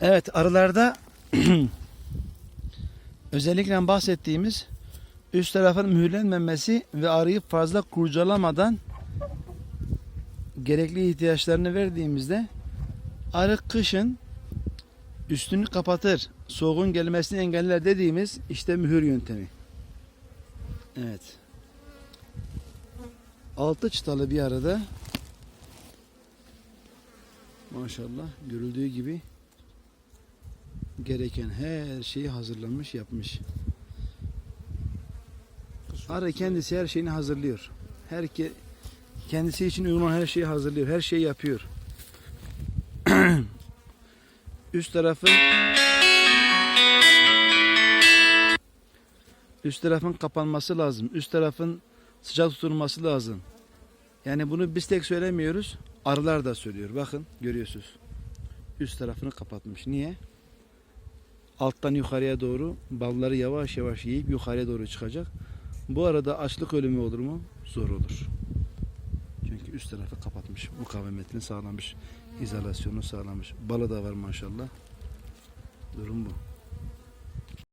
Evet arılarda özellikle bahsettiğimiz üst tarafın mühürlenmemesi ve arıyı fazla kurcalamadan gerekli ihtiyaçlarını verdiğimizde arı kışın üstünü kapatır, soğuğun gelmesini engeller dediğimiz işte mühür yöntemi. Evet. Altı çıtalı bir arada maşallah görüldüğü gibi gereken her şeyi hazırlanmış yapmış. Arı kendisi her şeyini hazırlıyor. Herke kendisi için uygun her şeyi hazırlıyor. Her şeyi yapıyor. Üst tarafın üst tarafın kapanması lazım. Üst tarafın sıcak tutulması lazım. Yani bunu biz tek söylemiyoruz. Arılar da söylüyor. Bakın görüyorsunuz. Üst tarafını kapatmış. Niye? Alttan yukarıya doğru balları yavaş yavaş yiyip yukarıya doğru çıkacak. Bu arada açlık ölümü olur mu? Zor olur. Çünkü üst tarafı kapatmış. Mukavemetini sağlamış. izolasyonu sağlamış. Balı da var maşallah. Durum bu.